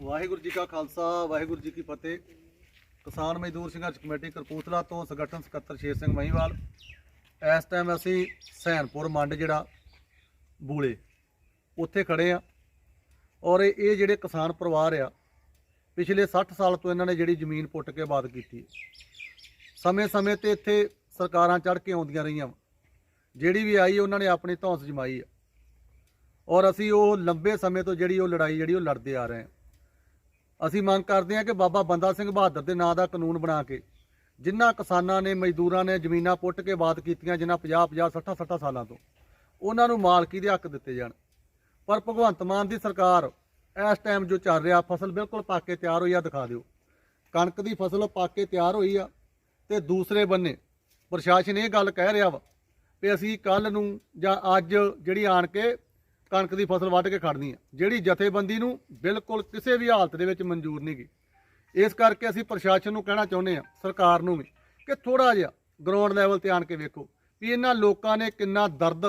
ਵਾਹਿਗੁਰੂ ਜੀ ਕਾ ਖਾਲਸਾ, ਵਾਹਿਗੁਰੂ ਜੀ ਕੀ ਫਤਿਹ। ਕਿਸਾਨ ਮਜ਼ਦੂਰ ਸੰਘਰਸ਼ ਕਮੇਟੀ ਕਰਪੂਥਲਾ ਤੋਂ ਸੰਗਠਨ ਸਕੱਤਰ ਸ਼ੇਰ ਸਿੰਘ ਮਹੀਵਾਲ। ਇਸ ਟਾਈਮ ਅਸੀਂ ਸੈਨਪੁਰ ਮੰਡ ਜਿਹੜਾ, ਬੂਲੇ, ਉੱਥੇ ਖੜੇ ਆ ਔਰ ਇਹ ਜਿਹੜੇ ਕਿਸਾਨ ਪਰਿਵਾਰ ਆ, ਪਿਛਲੇ 60 ਸਾਲ ਤੋਂ ਇਹਨਾਂ ਨੇ ਜਿਹੜੀ ਜ਼ਮੀਨ ਪੁੱਟ ਕੇ ਆਬਾਦ ਕੀਤੀ ਸਮੇਂ-ਸਮੇਂ ਤੇ ਇੱਥੇ ਸਰਕਾਰਾਂ ਚੜ੍ਹ ਕੇ ਆਉਂਦੀਆਂ ਰਹੀਆਂ ਵਾਂ। ਜਿਹੜੀ ਵੀ ਆਈ, ਉਹਨਾਂ ਨੇ ਆਪਣੀ ਧੌਂਸ ਜਮਾਈ ਆ। ਔਰ ਅਸੀਂ ਉਹ ਲੰਬੇ ਸਮੇਂ ਤੋਂ ਜਿਹੜੀ ਉਹ ਲੜਾਈ ਜਿਹੜੀ ਉਹ ਲੜਦੇ ਆ ਰਹੇ ਹਾਂ। ਅਸੀਂ ਮੰਗ ਕਰਦੇ ਹਾਂ ਕਿ ਬਾਬਾ ਬੰਦਾ ਸਿੰਘ ਬਹਾਦਰ ਦੇ ਨਾਂ ਦਾ ਕਾਨੂੰਨ ਬਣਾ ਕੇ ਜਿਨ੍ਹਾਂ ਕਿਸਾਨਾਂ ਨੇ, ਮਜ਼ਦੂਰਾਂ ਨੇ ਜ਼ਮੀਨਾਂ ਪੁੱਟ ਕੇ ਬਾਤ ਕੀਤੀਆਂ ਜਿਨ੍ਹਾਂ 50 50 60 60 ਸਾਲਾਂ ਤੋਂ, ਉਹਨਾਂ ਨੂੰ ਮਾਲਕੀ ਦੇ ਹੱਕ ਦਿੱਤੇ ਜਾਣ। ਪਰ ਭਗਵੰਤ ਮਾਨ ਦੀ ਸਰਕਾਰ ਇਸ ਟਾਈਮ ਜੋ ਚੱਲ ਰਿਹਾ, ਫਸਲ ਬਿਲਕੁਲ ਪੱਕ ਕੇ ਤਿਆਰ ਹੋਈ ਆ, ਦਿਖਾ ਦਿਓ। ਕਣਕ ਦੀ ਫਸਲ ਪੱਕ ਕੇ ਤਿਆਰ ਹੋਈ ਆ ਤੇ ਦੂਸਰੇ ਬੰਨੇ ਪ੍ਰਸ਼ਾਸਨ ਇਹ ਗੱਲ ਕਹਿ ਰਿਹਾ ਵਾ ਵੀ ਅਸੀਂ ਕੱਲ ਨੂੰ ਜਾਂ ਅੱਜ ਜਿਹੜੀ ਆਣ ਕੇ ਕਣਕ ਦੀ ਫਸਲ ਵੱਢ ਕੇ ਖੜਨੀ ਆ ਜਿਹੜੀ ਜਥੇਬੰਦੀ ਨੂੰ ਬਿਲਕੁਲ ਕਿਸੇ ਵੀ ਹਾਲਤ ਦੇ ਵਿੱਚ ਮਨਜ਼ੂਰ ਨਹੀਂ ਗਈ ਇਸ ਕਰਕੇ ਅਸੀਂ ਪ੍ਰਸ਼ਾਸਨ ਨੂੰ ਕਹਿਣਾ ਚਾਹੁੰਦੇ ਆ ਸਰਕਾਰ ਨੂੰ ਵੀ, ਕਿ ਥੋੜਾ ਜਿਹਾ ਗਰਾਊਂਡ ਲੈਵਲ ਤੇ ਆਣ ਕੇ ਵੇਖੋ ਵੀ ਇਹਨਾਂ ਲੋਕਾਂ ਨੇ ਕਿੰਨਾ ਦਰਦ,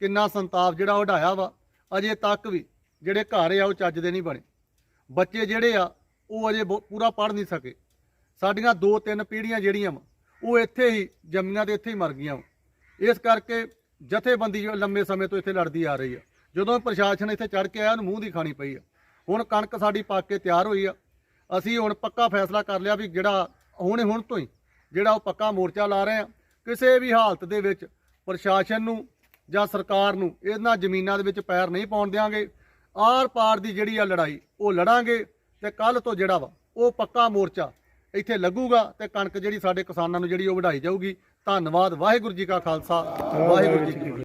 ਕਿੰਨਾ ਸੰਤਾਪ ਜਿਹੜਾ ਉਡਾਇਆ ਵਾ, ਅਜੇ ਤੱਕ ਵੀ ਜਿਹੜੇ ਘਰ ਆ ਉਹ ਚੱਜ ਦੇ ਨਹੀਂ ਬਣੇ। ਬੱਚੇ ਜਿਹੜੇ ਆ, ਉਹ ਅਜੇ ਬਹੁ- ਪੂਰਾ ਪੜ੍ਹ ਨਹੀਂ ਸਕੇ। ਸਾਡੀਆਂ ਦੋ ਤਿੰਨ ਪੀੜ੍ਹੀਆਂ ਜਿਹੜੀਆਂ ਵਾ, ਉਹ ਇੱਥੇ ਹੀ ਜੰਮੀਆਂ ਤੇ ਇੱਥੇ ਹੀ ਮਰ ਗਈਆਂ ਵਾ। ਇਸ ਕਰਕੇ ਜਥੇਬੰਦੀ ਜੋ ਲੰਮੇ ਸਮੇਂ ਤੋਂ ਇੱਥੇ ਲੜਦੀ ਆ ਰਹੀ ਆ। ਜਦੋਂ ਪ੍ਰਸ਼ਾਸਨ ਇੱਥੇ ਚੜ ਕੇ ਆਇਆ, ਉਹਨੂੰ ਮੂੰਹ ਦੀ ਖਾਣੀ ਪਈ ਆ। ਹੁਣ ਕਣਕ ਸਾਡੀ ਪੱਕ ਕੇ ਤਿਆਰ ਹੋਈ ਆ। ਅਸੀਂ ਹੁਣ ਪੱਕਾ ਫੈਸਲਾ ਕਰ ਲਿਆ ਵੀ ਜਿਹੜਾ ਹੁਣੇ ਹੁਣ ਤੋਂ ਹੀ ਜਿਹੜਾ ਉਹ ਪੱਕਾ ਮੋਰਚਾ ਲਾ ਰਹੇ ਆ, ਕਿਸੇ ਵੀ ਹਾਲਤ ਦੇ ਵਿੱਚ ਪ੍ਰਸ਼ਾਸਨ ਨੂੰ ਜਾਂ ਸਰਕਾਰ ਨੂੰ ਇਹਨਾਂ ਜ਼ਮੀਨਾਂ ਦੇ ਵਿੱਚ ਪੈਰ ਨਹੀਂ ਪਾਉਣ ਦਿਆਂਗੇ। ਆਰ ਪਾਰ ਦੀ ਜਿਹੜੀ ਆ ਲੜਾਈ, ਉਹ ਲੜਾਂਗੇ ਤੇ ਕੱਲ ਤੋਂ ਜਿਹੜਾ ਵਾ, ਉਹ ਪੱਕਾ ਮੋਰਚਾ ਇੱਥੇ ਲੱਗੂਗਾ ਤੇ ਕਣਕ ਜਿਹੜੀ ਸਾਡੇ ਕਿਸਾਨਾਂ ਨੂੰ ਜਿਹੜੀ ਉਹ ਵਢਾਈ ਜਾਊਗੀ। ਧੰਨਵਾਦ, ਵਾਹਿਗੁਰੂ ਜੀ ਕਾ ਖਾਲਸਾ, ਵਾਹਿਗੁਰੂ ਜੀ ਕੀ